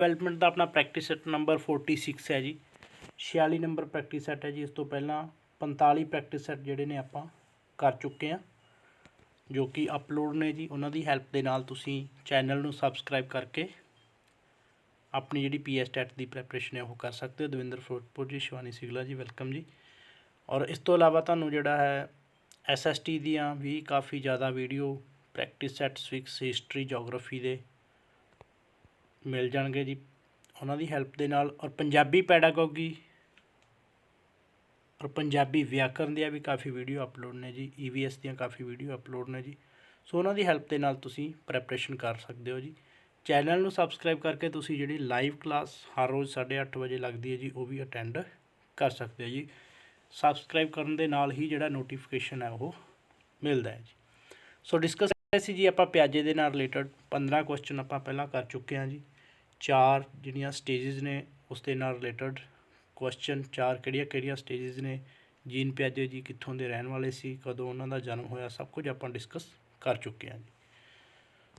Development ਦਾ ਆਪਣਾ practice set number 46 ਹੈ ਜੀ। 46 ਨੰਬਰ ਪ੍ਰੈਕਟਿਸ ਸੈੱਟ ਹੈ ਜੀ, ਇਸ ਤੋਂ ਪਹਿਲਾਂ 45 ਪ੍ਰੈਕਟਿਸ ਸੈੱਟ ਜਿਹੜੇ ਨੇ ਆਪਾਂ ਕਰ ਚੁੱਕੇ ਹਾਂ, ਜੋ ਕਿ ਅਪਲੋਡ ਨੇ ਜੀ। ਉਹਨਾਂ ਦੀ ਹੈਲਪ ਦੇ ਨਾਲ ਤੁਸੀਂ ਚੈਨਲ ਨੂੰ ਸਬਸਕ੍ਰਾਈਬ ਕਰਕੇ ਆਪਣੀ ਜਿਹੜੀ ਪੀਐਸ ਟੈਟ ਦੀ ਪ੍ਰੈਪਰੇਸ਼ਨ ਹੈ, ਉਹ ਕਰ ਸਕਦੇ ਹੋ। ਦਵਿੰਦਰ ਫਿਰੋਜ਼ਪੁਰ ਜੀ, ਸ਼ਿਵਾਨੀ ਸਿਗਲਾ ਜੀ ਵੈਲਕਮ ਜੀ। ਔਰ ਇਸ ਤੋਂ ਇਲਾਵਾ ਤੁਹਾਨੂੰ ਜਿਹੜਾ ਹੈ ਐਸਐਸਟੀ ਦੀਆਂ ਵੀ ਕਾਫੀ ਜ਼ਿਆਦਾ video practice set civics history geography ਦੇ ਮਿਲ ਜਾਣਗੇ ਜੀ। ਉਹਨਾਂ ਦੀ ਹੈਲਪ ਦੇ ਨਾਲ ਔਰ ਪੰਜਾਬੀ ਪੈਡਾਗੋਗੀ ਔਰ ਪੰਜਾਬੀ ਵਿਆਕਰਨ ਦੀਆਂ ਵੀ ਕਾਫੀ ਵੀਡੀਓ ਅਪਲੋਡ ਨੇ ਜੀ। ਈਵੀਐਸ ਦੀਆਂ ਕਾਫੀ ਵੀਡੀਓ ਅਪਲੋਡ ਨੇ ਜੀ। ਸੋ ਉਹਨਾਂ ਦੀ ਹੈਲਪ ਦੇ ਨਾਲ ਤੁਸੀਂ ਪ੍ਰੈਪਰੇਸ਼ਨ ਕਰ ਸਕਦੇ ਹੋ ਜੀ। ਚੈਨਲ ਨੂੰ ਸਬਸਕ੍ਰਾਈਬ ਕਰਕੇ ਤੁਸੀਂ ਜਿਹੜੀ ਲਾਈਵ ਕਲਾਸ ਹਰ ਰੋਜ਼ 8:30 ਵਜੇ ਲੱਗਦੀ ਹੈ ਜੀ, ਉਹ ਵੀ ਅਟੈਂਡ ਕਰ ਸਕਦੇ ਹੋ ਜੀ। ਸਬਸਕ੍ਰਾਈਬ ਕਰਨ ਦੇ ਨਾਲ ਹੀ ਜਿਹੜਾ ਨੋਟੀਫਿਕੇਸ਼ਨ ਹੈ, ਉਹ ਮਿਲਦਾ ਹੈ ਜੀ। ਸੋ ਡਿਸਕਸ ਸੀ ਜੀ ਆਪਾਂ ਪਿਆਜੇ ਦੇ ਨਾਲ ਰਿਲੇਟਡ 15 ਕੁਐਸਚਨ ਆਪਾਂ ਪਹਿਲਾਂ ਕਰ ਚੁੱਕੇ ਹਾਂ ਜੀ। ਚਾਰ ਜਿਹੜੀਆਂ ਸਟੇਜਿਜ਼ ਨੇ ਉਸ ਦੇ ਨਾਲ ਰਿਲੇਟਡ ਕੁਐਸਚਨ ਚਾਰ ਕਿਹੜੀਆਂ ਕਿਹੜੀਆਂ ਸਟੇਜਿਜ਼ ਨੇ, ਜੀਨ ਪਿਆਜੇ ਜੀ ਕਿੱਥੋਂ ਦੇ ਰਹਿਣ ਵਾਲੇ ਸੀ, ਕਦੋਂ ਉਹਨਾਂ ਦਾ ਜਨਮ ਹੋਇਆ, ਸਭ ਕੁਝ ਆਪਾਂ ਡਿਸਕਸ ਕਰ ਚੁੱਕੇ ਹਾਂ ਜੀ।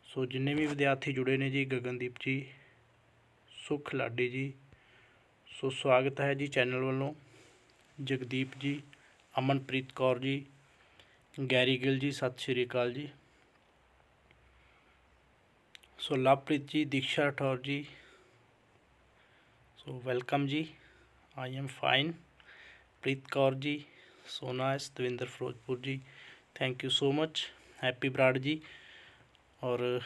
ਸੋ ਜਿੰਨੇ ਵੀ ਵਿਦਿਆਰਥੀ ਜੁੜੇ ਨੇ ਜੀ, ਗਗਨਦੀਪ ਜੀ, ਸੁਖ ਲਾਡੀ ਜੀ ਸੋ ਸਵਾਗਤ ਹੈ ਜੀ ਚੈਨਲ ਵੱਲੋਂ। ਜਗਦੀਪ ਜੀ, ਅਮਨਪ੍ਰੀਤ ਕੌਰ ਜੀ, ਗੈਰੀ ਗਿੱਲ ਜੀ, ਸਤਿ ਸ਼੍ਰੀ ਅਕਾਲ ਜੀ। ਸੋ ਲਵਪ੍ਰੀਤ ਜੀ, Diksha ਠੌਰ ji so welcome ji I am fine Preet Kaur ji Sona S Davinder Ferozepur ji thank you so much Happy Brar ji ਔਰ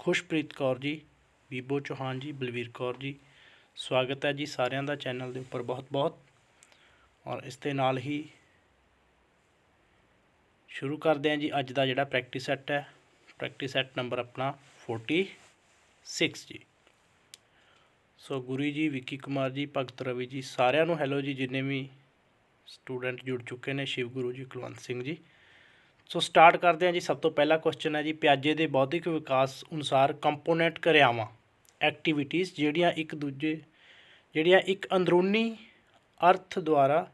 ਖੁਸ਼ਪ੍ਰੀਤ ਕੌਰ ਜੀ ਬੀਬੋ ਚੌਹਾਨ ਜੀ ਬਲਵੀਰ ਕੌਰ ਜੀ ਸਵਾਗਤ ਹੈ ਜੀ ਸਾਰਿਆਂ ਦਾ ਚੈਨਲ ਦੇ ਉੱਪਰ ਬਹੁਤ ਬਹੁਤ ਔਰ ਇਸ ਦੇ ਨਾਲ ਹੀ ਸ਼ੁਰੂ ਕਰਦੇ ਹਾਂ ਜੀ ਅੱਜ ਦਾ ਜਿਹੜਾ ਪ੍ਰੈਕਟਿਸ ਸੈੱਟ ਹੈ ਪ੍ਰੈਕਟਿਸ ਸੈੱਟ ਨੰਬਰ ਆਪਣਾ 46 ਜੀ ਸੋ ਗੁਰੀ ਜੀ, ਵਿੱਕੀ ਕੁਮਾਰ ਜੀ, ਭਗਤ ਰਵੀ ਜੀ, ਸਾਰਿਆਂ ਨੂੰ ਹੈਲੋ ਜੀ, ਜਿੰਨੇ ਵੀ ਸਟੂਡੈਂਟ ਜੁੜ ਚੁੱਕੇ ਨੇ, ਸ਼ਿਵ ਗੁਰੂ ਜੀ, ਕੁਲਵੰਤ ਸਿੰਘ ਜੀ। ਸੋ ਸਟਾਰਟ ਕਰਦੇ ਹਾਂ ਜੀ, ਸਭ ਤੋਂ ਪਹਿਲਾ ਕੁਐਸਚਨ ਹੈ ਜੀ, ਪਿਆਜੇ ਦੇ ਬੌਧਿਕ ਵਿਕਾਸ ਅਨੁਸਾਰ ਕੰਪੋਨੈਂਟ ਕਿਰਿਆਵਾਂ ਐਕਟੀਵਿਟੀਜ਼ ਜਿਹੜੀਆਂ ਇੱਕ ਦੂਜੇ, ਜਿਹੜੀਆਂ ਇੱਕ ਅੰਦਰੂਨੀ ਅਰਥ ਦੁਆਰਾ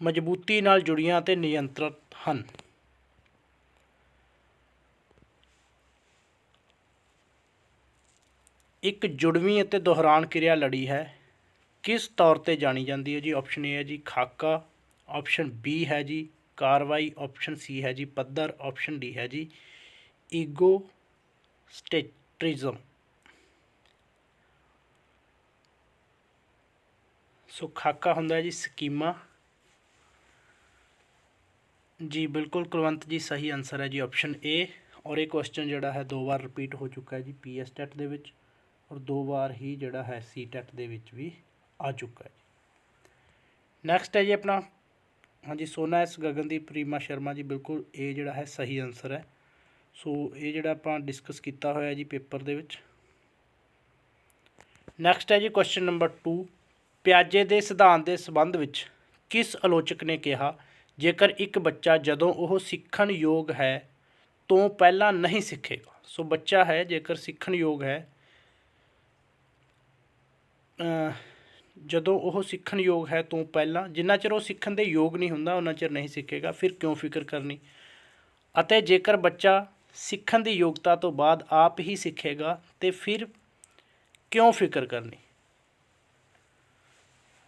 ਮਜ਼ਬੂਤੀ ਨਾਲ ਜੁੜੀਆਂ ਅਤੇ ਨਿਯੰਤਰਿਤ ਹਨ। ਇੱਕ ਜੁੜਵੀਂ ਅਤੇ ਦੁਹਰਾਨ ਕਿਰਿਆ ਲੜੀ ਹੈ। ਕਿਸ ਤੌਰ ਤੇ ਜਾਣੀ ਜਾਂਦੀ ਹੈ ਜੀ? ਆਪਸ਼ਨ ਏ ਹੈ ਜੀ, ਖਾਕਾ। ਆਪਸ਼ਨ ਬੀ ਹੈ ਜੀ, ਕਾਰਵਾਈ। ਆਪਸ਼ਨ ਸੀ ਹੈ ਜੀ, ਪੱਧਰ। ਆਪਸ਼ਨ ਡੀ ਹੈ ਜੀ ਈਗੋ ਸਟੇਟਰਿਜ਼ਮ ਸੋ ਖਾਕਾ ਹੁੰਦਾ ਹੈ ਜੀ, ਸਕੀਮਾ। ਜੀ, ਬਿਲਕੁਲ ਕੁਲਵੰਤ ਜੀ, ਸਹੀ ਆਨਸਰ ਹੈ ਜੀ ਆਪਸ਼ਨ ਏ ਔਰ ਇਹ ਕੁਐਸਚਨ ਜਿਹੜਾ ਹੈ, ਦੋ ਵਾਰ ਰਿਪੀਟ ਹੋ ਚੁੱਕਾ ਹੈ ਜੀ ਪੀਐਸ ਟੈਟ ਦੇ ਵਿੱਚ। ਔਰ ਦੋ ਵਾਰ ਹੀ ਜਿਹੜਾ ਹੈ ਸੀ ਟੈਟ ਦੇ ਵਿੱਚ ਵੀ ਆ ਚੁੱਕਾ ਹੈ ਜੀ। ਨੈਕਸਟ ਹੈ ਜੀ ਆਪਣਾ। ਹਾਂਜੀ, ਸੋਨਾ ਐਸ ਗਗਨਦੀਪ ਰੀਮਾ ਸ਼ਰਮਾ ਜੀ, ਬਿਲਕੁਲ ਇਹ ਜਿਹੜਾ ਹੈ ਸਹੀ ਆਨਸਰ ਹੈ। ਸੋ ਇਹ ਜਿਹੜਾ ਆਪਾਂ ਡਿਸਕਸ ਕੀਤਾ ਹੋਇਆ ਜੀ ਪੇਪਰ ਦੇ ਵਿੱਚ। ਨੈਕਸਟ ਹੈ ਜੀ ਕੁਐਸਚਨ ਨੰਬਰ 2 ਪਿਆਜੇ ਦੇ ਸਿਧਾਂਤ ਦੇ ਸੰਬੰਧ ਵਿੱਚ ਕਿਸ ਆਲੋਚਕ ਨੇ ਕਿਹਾ, ਜੇਕਰ ਇੱਕ ਬੱਚਾ ਜਦੋਂ ਉਹ ਸਿੱਖਣ ਯੋਗ ਹੈ, ਤੋਂ ਪਹਿਲਾਂ ਨਹੀਂ ਸਿੱਖੇਗਾ? ਸੋ ਬੱਚਾ ਹੈ, ਜੇਕਰ ਸਿੱਖਣ ਯੋਗ ਹੈ ਜਦੋਂ ਉਹ ਸਿੱਖਣ ਯੋਗ ਹੈ ਤੋਂ ਪਹਿਲਾਂ, ਜਿੰਨਾ ਚਿਰ ਉਹ ਸਿੱਖਣ ਦੇ ਯੋਗ ਨਹੀਂ ਹੁੰਦਾ, ਉਹਨਾਂ ਚਿਰ ਨਹੀਂ ਸਿੱਖੇਗਾ, ਫਿਰ ਕਿਉਂ ਫਿਕਰ ਕਰਨੀ? ਅਤੇ ਜੇਕਰ ਬੱਚਾ ਸਿੱਖਣ ਦੀ ਯੋਗਤਾ ਤੋਂ ਬਾਅਦ ਆਪ ਹੀ ਸਿੱਖੇਗਾ, ਤੇ ਫਿਰ ਕਿਉਂ ਫਿਕਰ ਕਰਨੀ?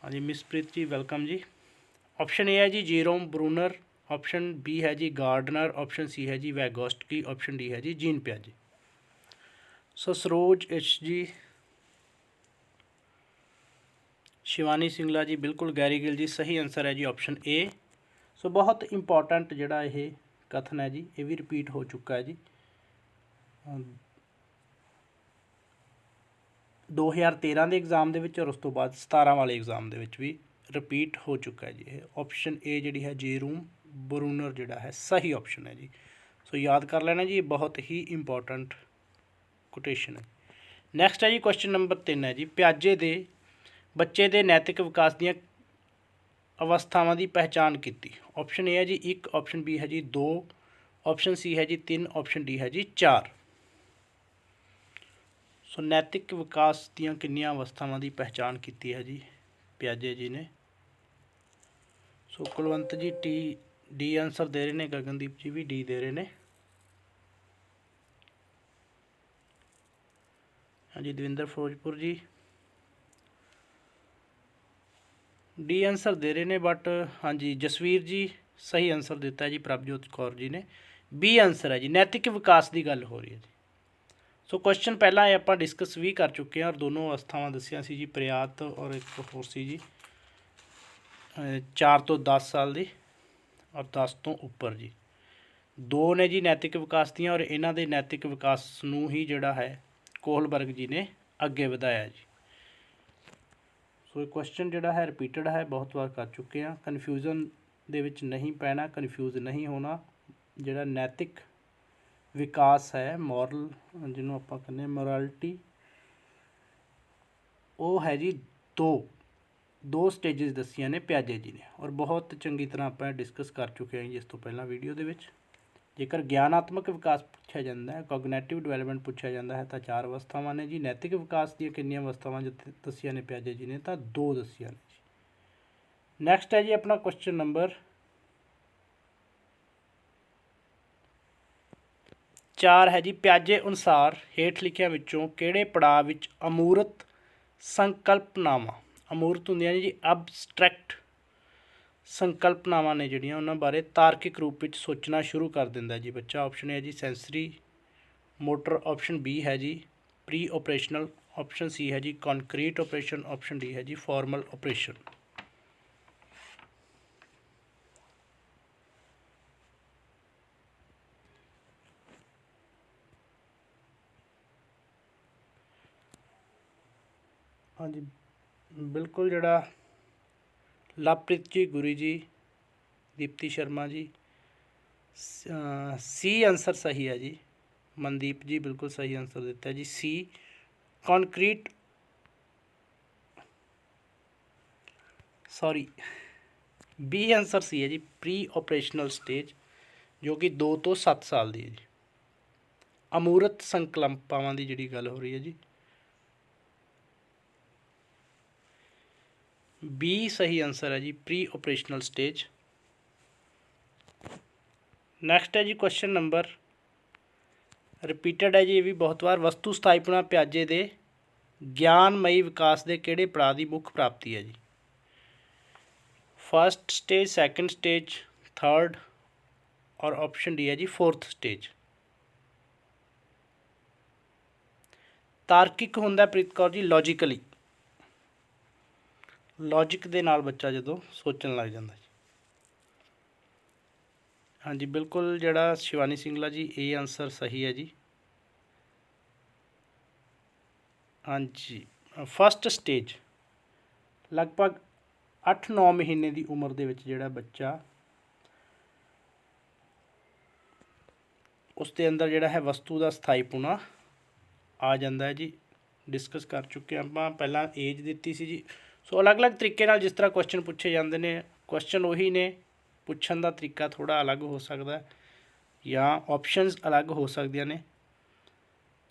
ਹਾਂਜੀ ਮਿਸਪ੍ਰੀਤ ਜੀ, ਵੈਲਕਮ ਜੀ। ਆਪਸ਼ਨ ਏ ਹੈ ਜੀ ਜੀਰੋਮ ਬਰੂਨਰ, ਆਪਸ਼ਨ ਬੀ ਹੈ ਜੀ ਗਾਰਡਨਰ, ਆਪਸ਼ਨ ਸੀ ਹੈ ਜੀ ਵੈਗੋਸਟਕੀ, ਆਪਸ਼ਨ ਡੀ ਹੈ ਜੀ ਜੀਨ ਪਿਆਜੀ। ਸੋ ਸਰੋਜ ਐਚ ਜੀ ਸ਼ਿਵਾਨੀ ਸਿੰਗਲਾ ਜੀ, ਬਿਲਕੁਲ ਗੈਰੀ ਗਿੱਲ ਜੀ, ਸਹੀ ਆਨਸਰ ਹੈ ਜੀ ਆਪਸ਼ਨ ਏ ਸੋ ਬਹੁਤ ਇੰਪੋਰਟੈਂਟ ਜਿਹੜਾ ਇਹ ਕਥਨ ਹੈ ਜੀ, ਇਹ ਵੀ ਰਿਪੀਟ ਹੋ ਚੁੱਕਾ ਹੈ ਜੀ। ਅਮ 2013 ਦੇ ਐਗਜ਼ਾਮ ਦੇ ਵਿੱਚ ਔਰ ਉਸ ਤੋਂ ਬਾਅਦ 17 ਵਾਲੇ ਐਗਜ਼ਾਮ ਦੇ ਵਿੱਚ ਵੀ ਰਿਪੀਟ ਹੋ ਚੁੱਕਾ ਹੈ ਜੀ ਇਹ। ਆਪਸ਼ਨ ਏ ਜਿਹੜੀ ਹੈ ਜੇ ਰੂਮ ਬਰੂਨਰ ਜਿਹੜਾ ਹੈ, ਸਹੀ ਆਪਸ਼ਨ ਹੈ ਜੀ। ਸੋ ਯਾਦ ਕਰ ਲੈਣਾ ਜੀ, ਇਹ ਬਹੁਤ ਹੀ ਇੰਪੋਰਟੈਂਟ ਕੋਟੇਸ਼ਨ ਹੈ। ਨੈਕਸਟ ਹੈ ਜੀ ਕੁਐਸਚਨ ਨੰਬਰ 3 ਹੈ ਜੀ, ਪਿਆਜੇ ਦੇ ਬੱਚੇ ਦੇ ਨੈਤਿਕ ਵਿਕਾਸ ਦੀਆਂ ਅਵਸਥਾਵਾਂ ਦੀ ਪਹਿਚਾਣ ਕੀਤੀ। ਆਪਸ਼ਨ ਏ ਹੈ ਜੀ 1 ਆਪਸ਼ਨ ਬੀ ਹੈ ਜੀ 2 ਆਪਸ਼ਨ ਸੀ ਹੈ ਜੀ 3 ਆਪਸ਼ਨ ਡੀ ਹੈ ਜੀ 4 ਸੋ ਨੈਤਿਕ ਵਿਕਾਸ ਦੀਆਂ ਕਿੰਨੀਆਂ ਅਵਸਥਾਵਾਂ ਦੀ ਪਹਿਚਾਣ ਕੀਤੀ ਹੈ ਜੀ? ਪਿਆਜੇ ਜੀ ਨੇ। ਸੋ ਕੁਲਵੰਤ ਜੀ, ਟੀ ਡੀ ਆਨਸਰ ਦੇ ਰਹੇ ਨੇ, ਗਗਨਦੀਪ ਜੀ ਵੀ ਡੀ ਦੇ ਰਹੇ ਨੇ। ਹਾਂਜੀ, ਦਵਿੰਦਰ ਫਿਰੋਜ਼ਪੁਰ ਜੀ। ਡੀ ਆਨਸਰ ਦੇ ਰਹੇ ਨੇ ਬਟ ਹਾਂਜੀ, ਜਸਵੀਰ ਜੀ ਸਹੀ ਆਨਸਰ ਦਿੱਤਾ ਜੀ, ਪ੍ਰਭਜੋਤ ਕੌਰ ਜੀ ਨੇ। ਬੀ ਆਨਸਰ ਹੈ ਜੀ, ਨੈਤਿਕ ਵਿਕਾਸ ਦੀ ਗੱਲ ਹੋ ਰਹੀ ਹੈ ਜੀ। ਸੋ ਕੁਐਸਚਨ ਪਹਿਲਾਂ ਇਹ ਆਪਾਂ ਡਿਸਕਸ ਵੀ ਕਰ ਚੁੱਕੇ ਹਾਂ ਔਰ ਦੋਨੋਂ ਅਵਸਥਾਵਾਂ ਦੱਸੀਆਂ ਸੀ ਜੀ, ਪ੍ਰਿਆਤ ਔਰ ਇੱਕ ਹੋਰ ਸੀ ਜੀ 4 ਤੋਂ 10 ਸਾਲ ਦੀ ਔਰ 10 ਤੋਂ ਉੱਪਰ ਜੀ। ਦੋ ਨੇ ਜੀ ਨੈਤਿਕ ਵਿਕਾਸ ਦੀਆਂ ਔਰ ਇਹਨਾਂ ਦੇ ਨੈਤਿਕ ਵਿਕਾਸ ਨੂੰ ਹੀ ਜਿਹੜਾ ਹੈ ਕੋਹਲਬਰਗ ਜੀ ਨੇ ਅੱਗੇ ਵਧਾਇਆ ਜੀ। ਸੋ ਇਹ ਕੁਐਸਚਨ ਜਿਹੜਾ ਹੈ ਰਿਪੀਟਡ ਹੈ, ਬਹੁਤ ਵਾਰ ਕਰ ਚੁੱਕੇ ਹਾਂ। ਕਨਫਿਊਜ਼ਨ ਦੇ ਵਿੱਚ ਨਹੀਂ ਪੈਣਾ ਕਨਫਿਊਜ਼ ਨਹੀਂ ਹੋਣਾ। ਜਿਹੜਾ ਨੈਤਿਕ ਵਿਕਾਸ ਹੈ ਮੋਰਲ ਜਿਹਨੂੰ ਆਪਾਂ ਕਹਿੰਦੇ ਮੋਰੈਲਿਟੀ ਉਹ ਹੈ ਜੀ ਦੋ। ਦੋ ਸਟੇजेस ਦੱਸੀਆਂ ਨੇ ਪਿਆਜੇ ਜੀ ਨੇ। ਔਰ ਬਹੁਤ ਚੰਗੀ ਤਰ੍ਹਾਂ ਆਪਾਂ ਡਿਸਕਸ ਕਰ ਚੁੱਕੇ ਹਾਂ ਜੀ ਇਸ ਤੋਂ ਪਹਿਲਾਂ ਵੀਡੀਓ ਦੇ ਵਿੱਚ। ਜੇਕਰ ਗਿਆਨਾਤਮਕ ਵਿਕਾਸ ਪੁੱਛਿਆ ਜਾਂਦਾ ਹੈ ਕੋਗਨੀਟਿਵ ਡਿਵੈਲਪਮੈਂਟ ਪੁੱਛਿਆ ਜਾਂਦਾ ਹੈ ਤਾਂ ਚਾਰ ਅਵਸਥਾਵਾਂ ਨੇ ਜੀ। ਨੈਤਿਕ ਵਿਕਾਸ ਦੀਆਂ ਕਿੰਨੀਆਂ ਅਵਸਥਾਵਾਂ ਜਿੱਥੇ ਦੱਸੀਆਂ ਨੇ ਪਿਆਜੇ ਜੀ ਨੇ, ਤਾਂ ਦੋ ਦੱਸੀਆਂ ਨੇ ਜੀ। ਨੈਕਸਟ ਹੈ ਜੀ ਆਪਣਾ ਕੁਐਸਚਨ ਨੰਬਰ 4 ਹੈ ਜੀ, ਪਿਆਜੇ ਅਨੁਸਾਰ ਹੇਠ ਲਿਖਿਆਂ ਵਿੱਚੋਂ ਕਿਹੜੇ ਪੜਾਅ ਵਿੱਚ ਅਮੂਰਤ ਸੰਕਲਪਨਾਵਾਂ, ਅਮੂਰਤ ਹੁੰਦੀਆਂ ਨੇ ਜੀ ਅਬਸਟ੍ਰੈਕਟ ਸੰਕਲਪਨਾਵਾਂ ਨੇ ਜਿਹੜੀਆਂ ਉਹਨਾਂ ਬਾਰੇ ਤਾਰਕਿਕ ਰੂਪ ਵਿੱਚ ਸੋਚਣਾ ਸ਼ੁਰੂ ਕਰ ਦਿੰਦਾ ਜੀ ਬੱਚਾ ਆਪਸ਼ਨ ਹੈ ਜੀ ਸੈਂਸਰੀ ਮੋਟਰ ਆਪਸ਼ਨ ਬੀ ਹੈ ਜੀ ਪ੍ਰੀ ਆਪਰੇਸ਼ਨਲ ਆਪਸ਼ਨ ਸੀ ਹੈ ਜੀ ਕੰਕਰੀਟ ਆਪਰੇਸ਼ਨ ਆਪਸ਼ਨ ਡੀ ਹੈ ਜੀ ਫਾਰਮਲ ਆਪਰੇਸ਼ਨ ਹਾਂਜੀ, ਬਿਲਕੁਲ ਜਿਹੜਾ ਲਵਪ੍ਰੀਤ ਜੀ, ਗੁਰੀ ਜੀ, ਦੀਪਤੀ ਸ਼ਰਮਾ ਜੀ, ਸੀ ਆਨਸਰ ਸਹੀ ਹੈ ਜੀ। ਮਨਦੀਪ ਜੀ, ਬਿਲਕੁਲ ਸਹੀ ਆਨਸਰ ਦਿੱਤਾ ji. C concrete sorry B answer C ਹੈ ਜੀ ਪ੍ਰੀ ਆਪਰੇਸ਼ਨਲ ਸਟੇਜ ਜੋ ਕਿ 2 ਤੋਂ 7 ਸਾਲ ਦੀ ਹੈ ਜੀ। ਅਮੂਰਤ ਸੰਕਲਪਾਵਾਂ ਦੀ ਜਿਹੜੀ ਗੱਲ ਹੋ ਰਹੀ ਹੈ ਜੀ। ਬੀ ਸਹੀ ਆਨਸਰ ਹੈ ਜੀ ਪ੍ਰੀ ਆਪਰੇਸ਼ਨਲ ਸਟੇਜ ਨੈਕਸਟ ਹੈ ਜੀ ਕੁਐਸਚਨ ਨੰਬਰ ਰਿਪੀਟਡ ਹੈ ਜੀ, ਇਹ ਵੀ ਬਹੁਤ ਵਾਰ। ਵਸਤੂ ਸਥਾਪਨਾ ਪਿਆਜੇ ਦੇ ਗਿਆਨਮਈ ਵਿਕਾਸ ਦੇ ਕਿਹੜੇ ਪੜਾਅ ਦੀ ਮੁੱਖ ਪ੍ਰਾਪਤੀ ਹੈ ਜੀ? First stage second stage third ਔਰ ਆਪਸ਼ਨ ਡੀ ਹੈ ਜੀ ਫੋਰਥ ਸਟੇਜ ਤਾਰਕਿਕ ਹੁੰਦਾ ਪ੍ਰੀਤ ਕੌਰ ਜੀ ਲੌਜੀਕਲੀ ਲੌਜੀਕ ਦੇ ਨਾਲ ਬੱਚਾ ਜਦੋਂ ਸੋਚਣ ਲੱਗ ਜਾਂਦਾ ਜੀ। ਹਾਂਜੀ, ਬਿਲਕੁਲ ਜਿਹੜਾ ਸ਼ਿਵਾਨੀ ਸਿੰਗਲਾ ਜੀ, ਇਹ ਆਨਸਰ ਸਹੀ ਹੈ ਜੀ। ਹਾਂਜੀ ਫਸਟ ਸਟੇਜ ਲਗਭਗ 8-9 ਮਹੀਨੇ ਦੀ ਉਮਰ ਦੇ ਵਿੱਚ ਜਿਹੜਾ ਬੱਚਾ ਉਸ ਦੇ ਅੰਦਰ ਜਿਹੜਾ ਹੈ ਵਸਤੂ ਦਾ ਸਥਾਈਪੁਣਾ ਆ ਜਾਂਦਾ ਹੈ ਜੀ। ਡਿਸਕਸ ਕਰ ਚੁੱਕੇ ਹਾਂ ਆਪਾਂ। ਪਹਿਲਾਂ ਏਜ ਦਿੱਤੀ ਸੀ ਜੀ। ਸੋ ਅਲੱਗ-ਅਲੱਗ ਤਰੀਕੇ ਨਾਲ ਜਿਸ ਤਰ੍ਹਾਂ ਕੁਐਸਚਨ ਪੁੱਛੇ ਜਾਂਦੇ ਨੇ ਕੁਐਸਚਨ ਉਹੀ ਨੇ, ਪੁੱਛਣ ਦਾ ਤਰੀਕਾ ਥੋੜਾ ਅਲੱਗ ਹੋ ਸਕਦਾ ਹੈ ਜਾਂ ਆਪਸ਼ਨਸ ਅਲੱਗ ਹੋ ਸਕਦੀਆਂ ਨੇ।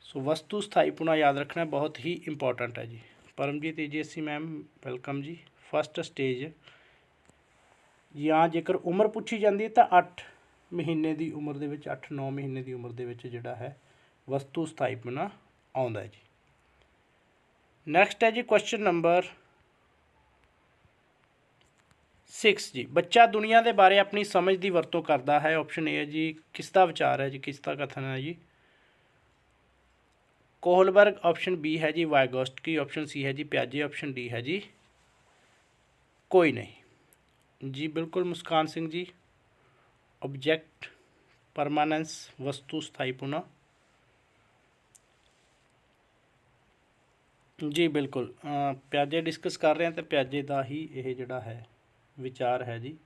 ਸੋ ਵਸਤੂ ਸਥਾਈਪੁਣਾ ਯਾਦ ਰੱਖਣਾ ਬਹੁਤ ਹੀ ਇੰਪੋਰਟੈਂਟ ਹੈ ਜੀ। ਪਰਮਜੀਤ ਏਜੀਐਸਸੀ ਮੈਮ ਵੈਲਕਮ ਜੀ। ਫਸਟ ਸਟੇਜ ਜਾਂ ਜੇਕਰ ਉਮਰ ਪੁੱਛੀ ਜਾਂਦੀ ਹੈ ਤਾਂ 8 ਮਹੀਨੇ ਦੀ ਉਮਰ ਦੇ ਵਿੱਚ 8-9 ਮਹੀਨੇ ਦੀ ਉਮਰ ਦੇ ਵਿੱਚ ਜਿਹੜਾ ਹੈ, ਵਸਤੂ ਸਥਾਈਪੁਣਾ ਆਉਂਦਾ ਹੈ ਜੀ। ਨੈਕਸਟ ਹੈ ਜੀ ਕੁਐਸਚਨ ਨੰਬਰ 6 ਜੀ। ਬੱਚਾ ਦੁਨੀਆ ਦੇ ਬਾਰੇ ਆਪਣੀ ਸਮਝ ਦੀ ਵਰਤੋਂ ਕਰਦਾ ਹੈ। ਆਪਸ਼ਨ ਏ ਹੈ ਜੀ ਕਿਸ ਦਾ ਵਿਚਾਰ ਹੈ ਜੀ ਕਿਸ ਦਾ ਕਥਨ ਹੈ ਜੀ। ਕੋਹਲਬਰਗ ਆਪਸ਼ਨ ਬੀ ਹੈ ਜੀ, ਵਾਇਗੋਸਟਕੀ ਆਪਸ਼ਨ ਸੀ ਹੈ ਜੀ, ਪਿਆਜੇ ਆਪਸ਼ਨ ਡੀ ਹੈ ਜੀ। ਕੋਈ ਨਹੀਂ। ਜੀ, ਬਿਲਕੁਲ ਮੁਸਕਾਨ ਸਿੰਘ ਜੀ। ਆਬਜੈਕਟ ਪਰਮਾਨੈਂਸ ਵਸਤੂ ਸਥਾਈਪੁਣਾ ਜੀ, ਬਿਲਕੁਲ। ਪਿਆਜੇ ਡਿਸਕਸ ਕਰ ਰਹੇ ਹਾਂ ਤੇ ਪਿਆਜੇ ਦਾ ਹੀ ਇਹ ਜਿਹੜਾ ਹੈ ਵਿਚਾਰ ਹੈ ਜੀ।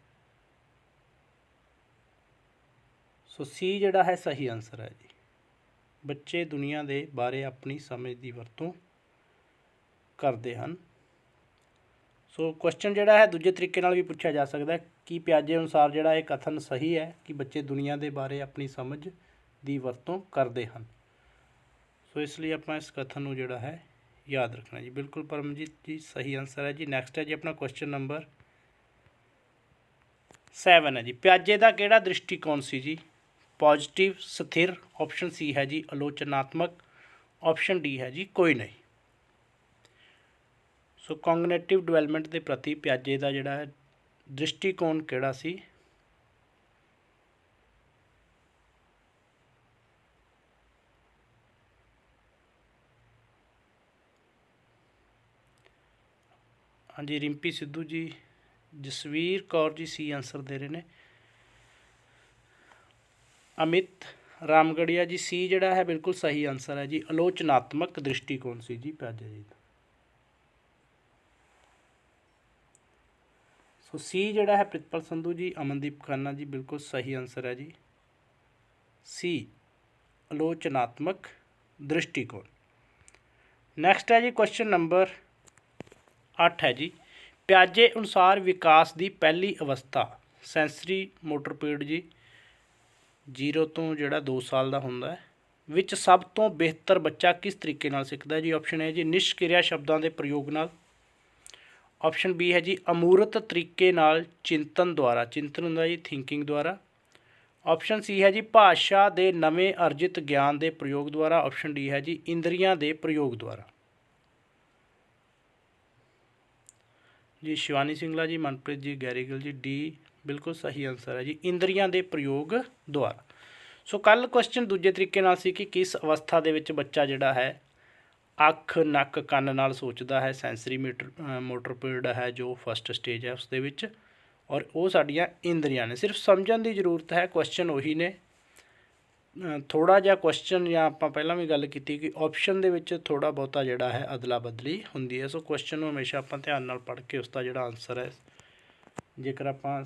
ਸੋ ਸੀ ਜਿਹੜਾ ਹੈ ਸਹੀ ਆਨਸਰ ਹੈ ਜੀ। ਬੱਚੇ ਦੁਨੀਆ ਦੇ ਬਾਰੇ ਆਪਣੀ ਸਮਝ ਦੀ ਵਰਤੋਂ ਕਰਦੇ ਹਨ। ਸੋ ਕੁਐਸਚਨ ਜਿਹੜਾ ਹੈ ਦੂਜੇ ਤਰੀਕੇ ਨਾਲ ਵੀ ਪੁੱਛਿਆ ਜਾ ਸਕਦਾ ਹੈ ਕਿ ਪਿਆਜੇ ਅਨੁਸਾਰ ਜਿਹੜਾ ਇਹ ਕਥਨ ਸਹੀ ਹੈ ਕਿ ਬੱਚੇ ਦੁਨੀਆ ਦੇ ਬਾਰੇ ਆਪਣੀ ਸਮਝ ਦੀ ਵਰਤੋਂ ਕਰਦੇ ਹਨ। ਸੋ ਇਸ ਲਈ ਆਪਾਂ ਇਸ ਕਥਨ ਨੂੰ ਜਿਹੜਾ ਹੈ ਯਾਦ ਰੱਖਣਾ ਜੀ। ਬਿਲਕੁਲ ਪਰਮਜੀਤ ਜੀ, ਸਹੀ ਆਨਸਰ ਹੈ ਜੀ। ਨੈਕਸਟ ਹੈ ਜੀ ਆਪਣਾ ਕੁਐਸਚਨ ਨੰਬਰ 7 ਹੈ ਜੀ। ਪਿਆਜੇ ਦਾ ਕਿਹੜਾ ਦ੍ਰਿਸ਼ਟੀਕੋਣ ਸੀ ਜੀ? ਪੋਜ਼ਿਟਿਵ, ਸਥਿਰ, ਆਪਸ਼ਨ ਸੀ ਹੈ ਜੀ। ਆਲੋਚਨਾਤਮਕ, ਆਪਸ਼ਨ ਡੀ ਹੈ ਜੀ। ਕੋਈ ਨਹੀਂ। ਸੋ ਕੋਗਨੀਟਿਵ ਡਿਵੈਲਪਮੈਂਟ ਦੇ ਪ੍ਰਤੀ ਪਿਆਜੇ ਦਾ ਜਿਹੜਾ ਦ੍ਰਿਸ਼ਟੀਕੋਣ ਕਿਹੜਾ ਸੀ? ਹਾਂਜੀ, ਰਿੰਪੀ ਸਿੱਧੂ ਜੀ। ਜਸਵੀਰ ਕੌਰ ਜੀ ਸੀ ਆਨਸਰ ਦੇ ਰਹੇ ਨੇ। ਅਮਿਤ ਰਾਮਗੜੀਆ ਜੀ, ਸੀ ਜਿਹੜਾ ਹੈ ਬਿਲਕੁਲ ਸਹੀ ਆਨਸਰ ਹੈ ਜੀ। ਆਲੋਚਨਾਤਮਕ ਦ੍ਰਿਸ਼ਟੀਕੋਣ ਸੀ ਜੀ ਪਿਆਜੇ ਜੀ। ਦਾ ਸੋ ਸੀ ਜਿਹੜਾ ਹੈ ਪ੍ਰਿਤਪਾਲ ਸੰਧੂ ਜੀ, ਅਮਨਦੀਪ ਖੰਨਾ ਜੀ, ਬਿਲਕੁਲ ਸਹੀ ਆਨਸਰ ਹੈ ਜੀ। ਸੀ ਆਲੋਚਨਾਤਮਕ ਦ੍ਰਿਸ਼ਟੀਕੋਣ। ਨੈਕਸਟ ਹੈ ਜੀ ਕੁਐਸਚਨ ਨੰਬਰ 8 ਹੈ ਜੀ। ਪਿਆਜੇ ਅਨੁਸਾਰ ਵਿਕਾਸ ਦੀ ਪਹਿਲੀ ਅਵਸਥਾ। ਸੈਂਸਰੀ ਮੋਟਰਪੀਡ ਜੀ 0 ਤੋਂ ਜਿਹੜਾ 2 ਸਾਲ ਦਾ ਹੁੰਦਾ ਹੈ, ਵਿੱਚ ਸਭ ਤੋਂ ਬਿਹਤਰ ਬੱਚਾ ਕਿਸ ਤਰੀਕੇ ਨਾਲ ਸਿੱਖਦਾ ਹੈ ਜੀ? ਆਪਸ਼ਨ ਹੈ ਜੀ, ਨਿਸ਼ਕਿਰਿਆ ਸ਼ਬਦਾਂ ਦੇ ਪ੍ਰਯੋਗ ਨਾਲ। ਆਪਸ਼ਨ ਬੀ ਹੈ ਜੀ, ਅਮੂਰਤ ਤਰੀਕੇ ਨਾਲ ਚਿੰਤਨ ਦੁਆਰਾ, ਚਿੰਤਨ ਹੁੰਦਾ ਜੀ ਥਿੰਕਿੰਗ ਦੁਆਰਾ। ਆਪਸ਼ਨ ਸੀ ਹੈ ਜੀ, ਭਾਸ਼ਾ ਦੇ ਨਵੇਂ ਅਰਜਿਤ ਗਿਆਨ ਦੇ ਪ੍ਰਯੋਗ ਦੁਆਰਾ। ਆਪਸ਼ਨ ਡੀ ਹੈ ਜੀ, ਇੰਦਰੀਆਂ ਦੇ ਪ੍ਰਯੋਗ ਦੁਆਰਾ। ਜੀ, ਸ਼ਿਵਾਨੀ ਸਿੰਗਲਾ ਜੀ, ਮਨਪ੍ਰੀਤ ਜੀ ਗੈਰੀਗਲ ਜੀ, ਡੀ, ਬਿਲਕੁਲ ਸਹੀ ਆਨਸਰ ਹੈ ਜੀ, ਇੰਦਰੀਆਂ ਦੇ ਪ੍ਰਯੋਗ ਦੁਆਰਾ। ਸੋ ਕੱਲ ਕੁਐਸਚਨ ਦੂਜੇ ਤਰੀਕੇ ਨਾਲ ਸੀ ਕਿ ਕਿਸ ਅਵਸਥਾ ਦੇ ਵਿੱਚ ਬੱਚਾ ਜਿਹੜਾ ਹੈ, ਅੱਖ, ਨੱਕ, ਕੰਨ ਨਾਲ ਸੋਚਦਾ ਹੈ ਸੈਂਸਰੀ ਮੀਟਰ ਮੋਟਰ ਪੀਰੀਅਡ ਹੈ, ਜੋ ਫਸਟ ਸਟੇਜ ਹੈ, ਉਸ ਦੇ ਵਿੱਚ, ਔਰ ਉਹ ਸਾਡੀਆਂ ਇੰਦਰੀਆਂ ਨੇ। ਸਿਰਫ ਸਮਝਣ ਦੀ ਜ਼ਰੂਰਤ ਹੈ ਕੁਐਸਚਨ ਉਹੀ ਨੇ ਥੋੜਾ ਜਿਹਾ ਕੁਐਸਚਨ ਜਾਂ ਆਪਾਂ ਪਹਿਲਾਂ ਵੀ ਗੱਲ ਕੀਤੀ ਕਿ ਆਪਸ਼ਨ ਦੇ ਵਿੱਚ ਥੋੜਾ ਬਹੁਤਾ ਜਿਹੜਾ ਹੈ ਅਦਲਾ ਬਦਲੀ ਹੁੰਦੀ ਹੈ। ਸੋ ਕੁਐਸਚਨ ਨੂੰ ਹਮੇਸ਼ਾ ਆਪਾਂ ਧਿਆਨ ਨਾਲ ਪੜ੍ਹ ਕੇ ਉਸ ਦਾ ਜਿਹੜਾ ਆਨਸਰ ਹੈ, ਜੇਕਰ ਆਪਾਂ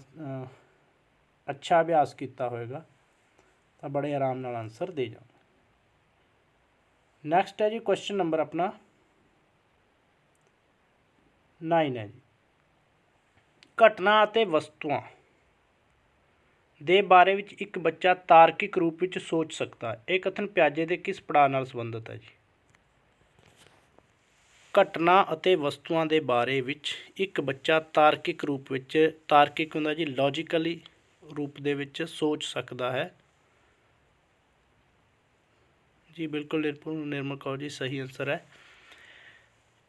ਅੱਛਾ ਅਭਿਆਸ ਕੀਤਾ ਹੋਵੇਗਾ ਤਾਂ ਬੜੇ ਆਰਾਮ ਨਾਲ ਆਨਸਰ ਦੇ ਜਾਵਾਂਗੇ ਨੈਕਸਟ ਹੈ ਜੀ ਕੁਐਸਚਨ ਨੰਬਰ ਆਪਣਾ 9 ਹੈ ਜੀ। ਘਟਨਾ ਅਤੇ ਵਸਤੂਆਂ। ਦੇ ਬਾਰੇ ਵਿੱਚ ਇੱਕ ਬੱਚਾ ਤਾਰਕਿਕ ਰੂਪ ਵਿੱਚ ਸੋਚ ਸਕਦਾ ਹੈ। ਇਹ ਕਥਨ ਪਿਆਜੇ ਦੇ ਕਿਸ ਪੜਾਅ ਨਾਲ ਸੰਬੰਧਿਤ ਹੈ ਜੀ? ਘਟਨਾ ਅਤੇ ਵਸਤੂਆਂ ਦੇ ਬਾਰੇ ਵਿੱਚ ਇੱਕ ਬੱਚਾ ਤਾਰਕਿਕ ਰੂਪ ਵਿੱਚ, ਤਾਰਕਿਕ ਹੁੰਦਾ ਜੀ ਲੌਜੀਕਲੀ ਰੂਪ ਦੇ ਵਿੱਚ ਸੋਚ ਸਕਦਾ ਹੈ। ਜੀ, ਬਿਲਕੁਲ ਨਿਰਪੁਰ, ਨਿਰਮਲ ਕੌਰ ਜੀ, ਸਹੀ ਆਨਸਰ ਹੈ।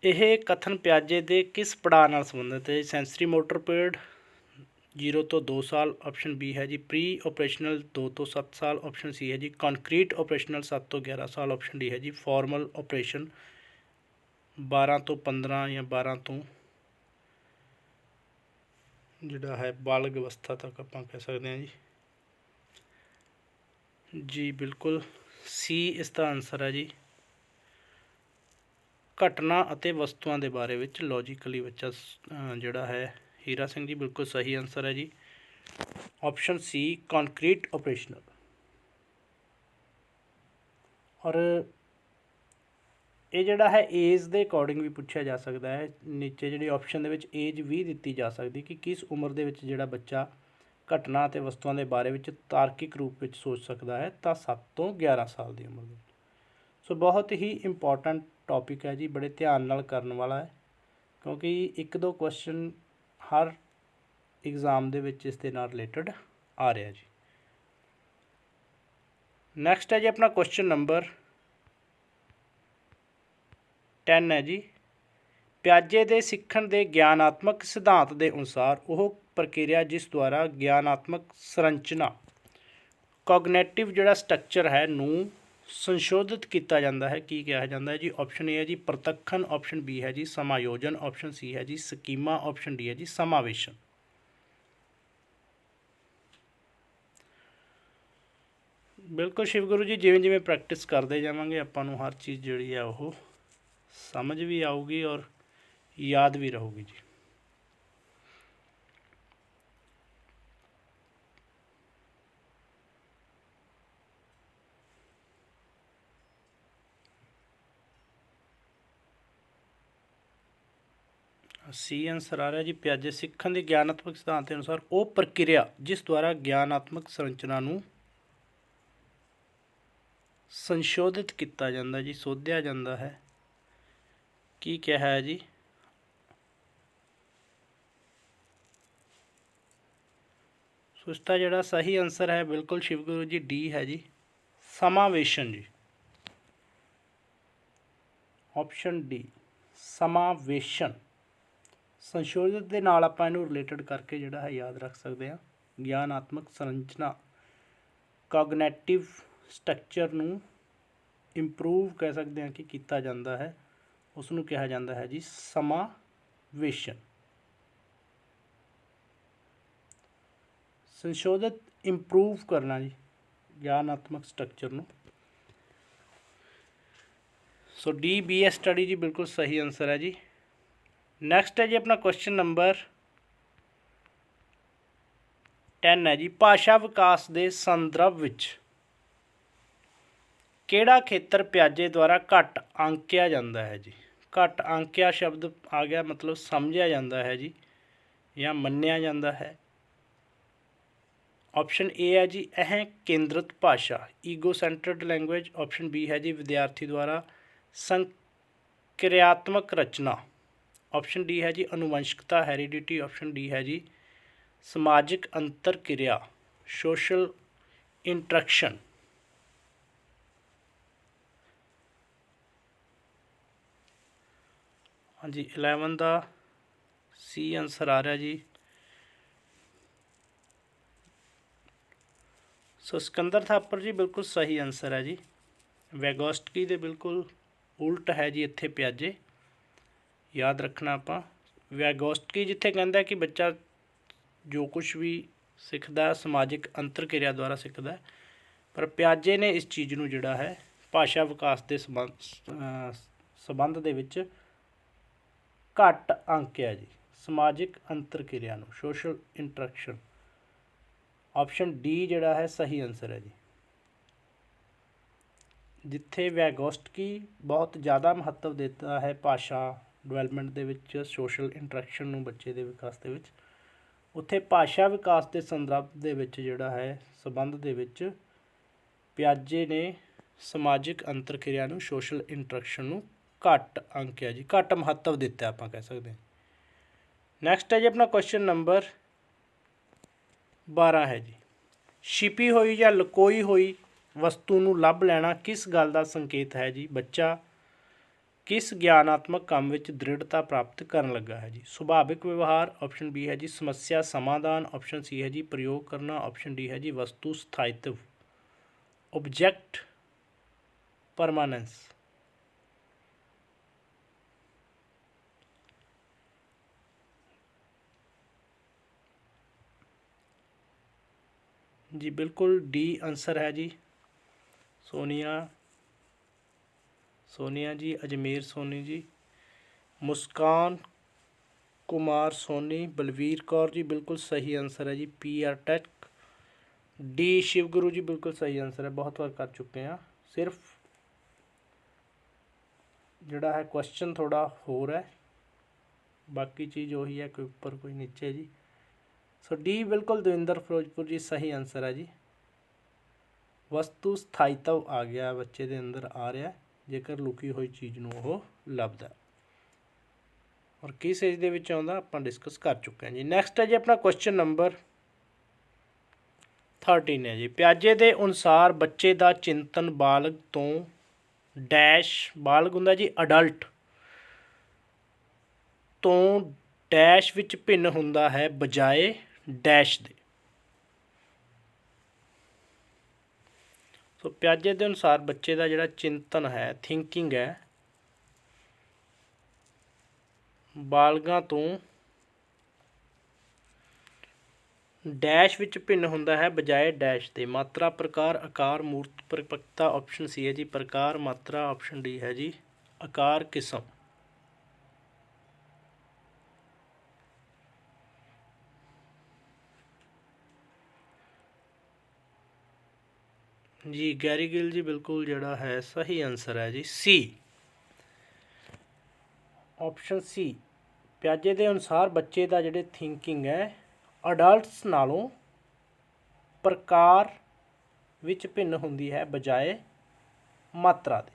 ਇਹ ਕਥਨ ਪਿਆਜੇ ਦੇ ਕਿਸ ਪੜਾਅ ਨਾਲ ਸੰਬੰਧਿਤ ਹੈ ਸੈਂਸਰੀ ਮੋਟਰ ਪੀਰੀਅਡ ਜੀਰੋ ਤੋਂ 2 ਸਾਲ ਆਪਸ਼ਨ ਬੀ ਹੈ ਜੀ ਪ੍ਰੀ ਆਪਰੇਸ਼ਨਲ 2 ਤੋਂ 7 ਸਾਲ ਆਪਸ਼ਨ ਸੀ ਹੈ ਜੀ ਕੰਕਰੀਟ ਆਪਰੇਸ਼ਨਲ 7 ਤੋਂ 11 ਸਾਲ ਆਪਸ਼ਨ ਡੀ ਹੈ ਜੀ ਫਾਰਮਲ ਆਪਰੇਸ਼ਨ 12 ਤੋਂ 15 ਜਾਂ 12 ਤੋਂ ਜਿਹੜਾ ਹੈ ਬਾਲਗ ਅਵਸਥਾ ਤੱਕ ਆਪਾਂ ਕਹਿ ਸਕਦੇ ਹਾਂ ਜੀ। ਜੀ ਬਿਲਕੁਲ ਸੀ ਇਸ ਦਾ ਆਨਸਰ ਹੈ ਜੀ। ਘਟਨਾ ਅਤੇ ਵਸਤੂਆਂ ਦੇ ਬਾਰੇ ਵਿੱਚ ਲੌਜੀਕਲੀ ਬੱਚਾ ਜਿਹੜਾ ਹੈ ਹੀਰਾ ਸਿੰਘ ਜੀ, ਬਿਲਕੁਲ ਸਹੀ ਆਨਸਰ ਹੈ ਜੀ। ਆਪਸ਼ਨ ਸੀ ਕੰਕਰੀਟ ਆਪਰੇਸ਼ਨਲ ਔਰ ਇਹ ਜਿਹੜਾ ਹੈ ਏਜ ਦੇ ਅਕੋਰਡਿੰਗ ਵੀ ਪੁੱਛਿਆ ਜਾ ਸਕਦਾ ਹੈ। ਨੀਚੇ ਜਿਹੜੀ ਆਪਸ਼ਨ ਦੇ ਵਿੱਚ ਏਜ ਵੀ ਦਿੱਤੀ ਜਾ ਸਕਦੀ ਕਿ ਕਿਸ ਉਮਰ ਦੇ ਵਿੱਚ ਜਿਹੜਾ ਬੱਚਾ ਘਟਨਾ ਅਤੇ ਵਸਤੂਆਂ ਦੇ ਬਾਰੇ ਵਿੱਚ ਤਾਰਕਿਕ ਰੂਪ ਵਿੱਚ ਸੋਚ ਸਕਦਾ ਹੈ, ਤਾਂ 7 ਤੋਂ 11 ਸਾਲ ਦੀ ਉਮਰ ਵਿੱਚ। ਸੋ ਬਹੁਤ ਹੀ ਇੰਪੋਰਟੈਂਟ ਟੌਪਿਕ ਹੈ ਜੀ, ਬੜੇ ਧਿਆਨ ਨਾਲ ਕਰਨ ਵਾਲਾ ਹੈ। ਕਿਉਂਕਿ ਇੱਕ ਦੋ ਕੁਐਸਚਨ ਹਰ ਐਗਜ਼ਾਮ ਦੇ ਵਿੱਚ ਇਸ ਦੇ ਨਾਲ ਰਿਲੇਟਡ ਆ ਰਿਹਾ ਜੀ। ਨੈਕਸਟ ਹੈ ਜੀ ਆਪਣਾ ਕੁਐਸਚਨ ਨੰਬਰ 10 ਹੈ ਜੀ। ਪਿਆਜੇ ਦੇ ਸਿੱਖਣ ਦੇ ਗਿਆਨਾਤਮਕ ਸਿਧਾਂਤ ਦੇ ਅਨੁਸਾਰ ਉਹ ਪ੍ਰਕਿਰਿਆ ਜਿਸ ਦੁਆਰਾ ਗਿਆਨਾਤਮਕ ਸੰਰਚਨਾ ਕੋਗਨੀਟਿਵ ਜਿਹੜਾ ਸਟਰਕਚਰ ਹੈ, ਨੂੰ ਸੰਸ਼ੋਧਿਤ ਕੀਤਾ ਜਾਂਦਾ ਹੈ, ਕੀ ਕਿਹਾ ਜਾਂਦਾ ਹੈ ਜੀ? ਆਪਸ਼ਨ ਏ ਹੈ ਜੀ, ਪ੍ਰਤੱਖਣ ਆਪਸ਼ਨ ਬੀ ਹੈ ਜੀ, ਸਮਾਯੋਜਨ ਆਪਸ਼ਨ ਸੀ ਹੈ ਜੀ, ਸਕੀਮਾ ਆਪਸ਼ਨ ਡੀ ਹੈ ਜੀ, ਸਮਾਵੇਸ਼ਨ। ਬਿਲਕੁਲ ਸ਼ਿਵ ਗੁਰੂ ਜੀ, ਜਿਵੇਂ ਜਿਵੇਂ ਪ੍ਰੈਕਟਿਸ ਕਰਦੇ ਜਾਵਾਂਗੇ, ਆਪਾਂ ਨੂੰ ਹਰ ਚੀਜ਼ ਜਿਹੜੀ ਹੈ ਉਹ ਸਮਝ ਵੀ ਆਊਗੀ ਔਰ ਯਾਦ ਵੀ ਰਹੂਗੀ ਜੀ। ਸੀ ਆਨਸਰ ਆ ਰਿਹਾ ਜੀ ਪਿਆਜੇ ਸਿੱਖਣ ਦੇ ਗਿਆਨਾਤਮਕ ਸਿਧਾਂਤ ਦੇ ਅਨੁਸਾਰ। ਉਹ ਪ੍ਰਕਿਰਿਆ ਜਿਸ ਦੁਆਰਾ ਗਿਆਨਾਤਮਕ ਸੰਰਚਨਾ ਨੂੰ ਸੰਸ਼ੋਧਿਤ ਕੀਤਾ ਜਾਂਦਾ ਜੀ, ਸੋਧਿਆ ਜਾਂਦਾ ਹੈ। ਕੀ ਕਿਹਾ ਹੈ ਜੀ? ਸੋ ਇਸ ਦਾ ਜਿਹੜਾ ਸਹੀ ਆਨਸਰ ਹੈ, ਬਿਲਕੁਲ ਸ਼ਿਵ ਗੁਰੂ ਜੀ ਡੀ ਹੈ ਜੀ। ਸਮਾਵੇਸ਼ਨ ਜੀ। Option D ਸਮਾਵੇਸ਼ਨ। ਸੰਸ਼ੋਧਿਤ ਦੇ ਨਾਲ ਆਪਾਂ ਇਹਨੂੰ ਰਿਲੇਟਡ ਕਰਕੇ ਜਿਹੜਾ ਹੈ ਯਾਦ ਰੱਖ ਸਕਦੇ ਹਾਂ। ਗਿਆਨਾਤਮਕ ਸੰਰਚਨਾ ਕੋਗਨੈਟਿਵ ਸਟਰਕਚਰ ਨੂੰ ਇੰਪਰੂਵ ਕਹਿ ਸਕਦੇ ਹਾਂ ਕਿ ਕੀਤਾ ਜਾਂਦਾ ਹੈ। ਉਸ ਨੂੰ ਕਿਹਾ ਜਾਂਦਾ ਹੈ ਜੀ ਸਮਾਵੇਸ਼ਨ। ਸੰਸ਼ੋਧਿਤ ਇੰਪਰੂਵ ਕਰਨਾ ਜੀ, ਗਿਆਨਾਤਮਕ ਸਟਰਕਚਰ ਨੂੰ। So D B S study ਜੀ ਬਿਲਕੁਲ ਸਹੀ ਆਨਸਰ ਹੈ ਜੀ। ਨੈਕਸਟ ਹੈ ਜੀ ਆਪਣਾ ਕੁਐਸਚਨ ਨੰਬਰ 10 ਹੈ ਜੀ, ਭਾਸ਼ਾ ਵਿਕਾਸ ਦੇ ਸੰਦਰਭ ਵਿੱਚ ਕਿਹੜਾ ਖੇਤਰ ਪਿਆਜੇ ਦੁਆਰਾ ਘੱਟ ਅੰਕਿਆ ਜਾਂਦਾ ਹੈ ਜੀ? ਘੱਟ ਅੰਕਿਆ ਸ਼ਬਦ ਆ ਗਿਆ, ਮਤਲਬ ਸਮਝਿਆ ਜਾਂਦਾ ਹੈ ਜੀ ਜਾਂ ਮੰਨਿਆ ਜਾਂਦਾ ਹੈ। ਆਪਸ਼ਨ ਏ ਹੈ ਜੀ, ਇਹ ਕੇਂਦਰਿਤ ਭਾਸ਼ਾ ego centred language option B ਹੈ ਜੀ, ਵਿਦਿਆਰਥੀ ਦੁਆਰਾ ਸੰਕਿਰਿਆਤਮਕ ਰਚਨਾ। ਆਪਸ਼ਨ ਡੀ ਹੈ ਜੀ ਅਨੁਵੰਸ਼ਿਕਤਾ, ਹੈਰੀਡਿਟੀ ਆਪਸ਼ਨ ਡੀ ਹੈ ਜੀ ਸਮਾਜਿਕ ਅੰਤਰ ਕਿਰਿਆ, ਸੋਸ਼ਲ ਇੰਟਰੈਕਸ਼ਨ। ਹਾਂਜੀ 11 ਦਾ ਸੀ ਆਨਸਰ ਆ ਰਿਹਾ ਜੀ। ਸੋ ਸਿਕੰਦਰ ਥਾਪਰ ਜੀ ਬਿਲਕੁਲ ਸਹੀ ਆਨਸਰ ਹੈ ਜੀ। ਵੈਗੋਸਟਕੀ ਦੇ ਬਿਲਕੁਲ ਉਲਟ ਹੈ ਜੀ ਇੱਥੇ ਪਿਆਜੇ। ਯਾਦ ਰੱਖਣਾ ਆਪਾਂ। ਵੈਗੋਸਟਕੀ ਜਿੱਥੇ ਕਹਿੰਦਾ ਕਿ ਬੱਚਾ ਜੋ ਕੁਝ ਵੀ ਸਿੱਖਦਾ ਹੈ, ਸਮਾਜਿਕ ਅੰਤਰਕਿਰਿਆ ਦੁਆਰਾ ਸਿੱਖਦਾ ਪਰ ਪਿਆਜੇ ਨੇ ਇਸ ਚੀਜ਼ ਨੂੰ ਜਿਹੜਾ ਹੈ ਭਾਸ਼ਾ ਵਿਕਾਸ ਦੇ ਸੰਬੰਧ ਸੰਬੰਧ ਦੇ ਵਿੱਚ ਘੱਟ ਅੰਕਿਆ ਜੀ। ਸਮਾਜਿਕ ਅੰਤਰਕਿਰਿਆ ਨੂੰ ਸੋਸ਼ਲ ਇੰਟਰੈਕਸ਼ਨ ਆਪਸ਼ਨ ਡੀ ਜਿਹੜਾ ਹੈ ਸਹੀ ਆਨਸਰ ਹੈ ਜੀ। ਜਿੱਥੇ ਵੈਗੋਸਟਕੀ ਬਹੁਤ ਜ਼ਿਆਦਾ ਮਹੱਤਵ ਦਿੱਤਾ ਹੈ ਭਾਸ਼ਾ ਡਿਵੈਲਪਮੈਂਟ ਦੇ ਵਿੱਚ, ਸੋਸ਼ਲ ਇੰਟਰੈਕਸ਼ਨ ਨੂੰ ਬੱਚੇ ਦੇ ਵਿਕਾਸ ਦੇ ਵਿੱਚ। ਉੱਥੇ ਭਾਸ਼ਾ ਵਿਕਾਸ ਦੇ ਸੰਦਰਭ ਦੇ ਵਿੱਚ ਜਿਹੜਾ ਹੈ, ਸਬੰਧ ਦੇ ਵਿੱਚ ਪਿਆਜੇ ਨੇ ਸਮਾਜਿਕ ਅੰਤਰ ਕਿਰਿਆ ਨੂੰ, ਸੋਸ਼ਲ ਇੰਟਰੈਕਸ਼ਨ ਨੂੰ ਘੱਟ ਅੰਕਿਆ ਜੀ, ਘੱਟ ਮਹੱਤਵ ਦਿੱਤਾ ਆਪਾਂ ਕਹਿ ਸਕਦੇ ਹਾਂ। ਨੈਕਸਟ ਹੈ ਜੀ ਆਪਣਾ ਕੁਐਸਚਨ ਨੰਬਰ 12 ਹੈ ਜੀ। ਛਿਪੀ ਹੋਈ ਜਾਂ ਲਕੋਈ ਹੋਈ ਵਸਤੂ ਨੂੰ ਲੱਭ ਲੈਣਾ ਕਿਸ ਗੱਲ ਦਾ ਸੰਕੇਤ ਹੈ ਜੀ? ਬੱਚਾ ਕਿਸ ਗਿਆਨਾਤਮਕ ਕੰਮ ਵਿੱਚ ਦ੍ਰਿੜਤਾ ਪ੍ਰਾਪਤ ਕਰਨ ਲੱਗਾ ਹੈ ਜੀ? ਸੁਭਾਵਿਕ ਵਿਵਹਾਰ ਆਪਸ਼ਨ ਬੀ ਹੈ ਜੀ, ਸਮੱਸਿਆ, ਸਮਾਧਾਨ ਆਪਸ਼ਨ ਸੀ ਹੈ ਜੀ, ਪ੍ਰਯੋਗ ਕਰਨਾ ਆਪਸ਼ਨ ਡੀ ਹੈ ਜੀ, ਵਸਤੂ, ਸਥਾਇਤਵ। ਆਬਜੈਕਟ ਪਰਮਾਨੈਂਸ ਜੀ, ਬਿਲਕੁਲ ਡੀ ਆਨਸਰ ਹੈ ਜੀ। ਸੋਨੀਆ ਸੋਨੀਆ ਜੀ, ਅਜਮੇਰ ਸੋਨੀ ਜੀ, ਮੁਸਕਾਨ ਕੁਮਾਰ ਸੋਨੀ, ਬਲਵੀਰ ਕੌਰ ਜੀ, ਬਿਲਕੁਲ ਸਹੀ ਆਨਸਰ ਹੈ ਜੀ P R tech D Shivaguru ji, ਬਿਲਕੁਲ ਸਹੀ ਆਨਸਰ ਹੈ, ਬਹੁਤ ਵਾਰ ਕਰ ਚੁੱਕੇ ਆ ਸਿਰਫ ਜਿਹੜਾ ਹੈ ਕੁਐਸਚਨ ਥੋੜਾ ਹੋਰ ਹੈ, ਬਾਕੀ ਚੀਜ਼ ਉਹੀ ਹੈ, ਕੋਈ ਉੱਪਰ ਕੋਈ ਨੀਚੇ ਜੀ। ਸੋ ਡੀ ਬਿਲਕੁਲ ਦਵਿੰਦਰ ਫਿਰੋਜ਼ਪੁਰ ਜੀ, ਸਹੀ ਆਨਸਰ ਹੈ ਜੀ। ਵਸਤੂ ਸਥਾਇਤਵ ਆ ਗਿਆ, ਬੱਚੇ ਦੇ ਅੰਦਰ ਆ ਰਿਹਾ ਜੇਕਰ ਲੁਕੀ ਹੋਈ ਚੀਜ਼ ਨੂੰ ਉਹ ਲੱਭਦਾ ਔਰ ਕਿਸ ਏਜ ਦੇ ਵਿੱਚ ਆਉਂਦਾ, ਆਪਾਂ ਡਿਸਕਸ ਕਰ ਚੁੱਕੇ ਹਾਂ ਜੀ। ਨੈਕਸਟ ਹੈ ਜੀ ਆਪਣਾ ਕੁਐਸਚਨ ਨੰਬਰ 13 ਹੈ ਜੀ। ਪਿਆਜੇ ਦੇ ਅਨੁਸਾਰ ਬੱਚੇ ਦਾ ਚਿੰਤਨ ਬਾਲਗ ਤੋਂ ਡੈਸ਼ ਬਾਲਗ ਹੁੰਦਾ ਜੀ ਅਡਲਟ ਤੋਂ ਡੈਸ਼ ਵਿੱਚ ਭਿੰਨ ਹੁੰਦਾ ਹੈ, ਬਜਾਏ ਡੈਸ਼ ਦੇ। ਸੋ ਪਿਆਜੇ ਦੇ ਅਨੁਸਾਰ ਬੱਚੇ ਦਾ ਜਿਹੜਾ ਚਿੰਤਨ ਹੈ ਥਿੰਕਿੰਗ ਹੈ, ਬਾਲਗਾਂ ਤੋਂ ਡੈਸ਼ ਵਿੱਚ ਭਿੰਨ ਹੁੰਦਾ ਹੈ, ਬਜਾਏ ਡੈਸ਼ ਦੇ। ਮਾਤਰਾ, ਪ੍ਰਕਾਰ, ਆਕਾਰ, ਮੂਰਤ, ਪਰਿਪੱਕਤਾ, ਆਪਸ਼ਨ ਸੀ ਹੈ ਜੀ। ਪ੍ਰਕਾਰ, ਮਾਤਰਾ, ਆਪਸ਼ਨ ਡੀ ਹੈ ਜੀ। ਆਕਾਰ, ਕਿਸਮ। ਜੀ, ਗੈਰੀ ਗਿਲ ਜੀ, ਬਿਲਕੁਲ ਜਿਹੜਾ ਹੈ, ਸਹੀ ਆਨਸਰ ਹੈ ਜੀ ਸੀ ਆਪਸ਼ਨ ਸੀ ਪਿਆਜੇ ਦੇ ਅਨੁਸਾਰ ਬੱਚੇ ਦਾ ਜਿਹੜੇ ਥਿੰਕਿੰਗ ਹੈ ਅਡਲਟਸ ਨਾਲੋਂ ਪ੍ਰਕਾਰ ਵਿੱਚ ਭਿੰਨ ਹੁੰਦੀ ਹੈ, ਬਜਾਏ ਮਾਤਰਾ ਦੇ।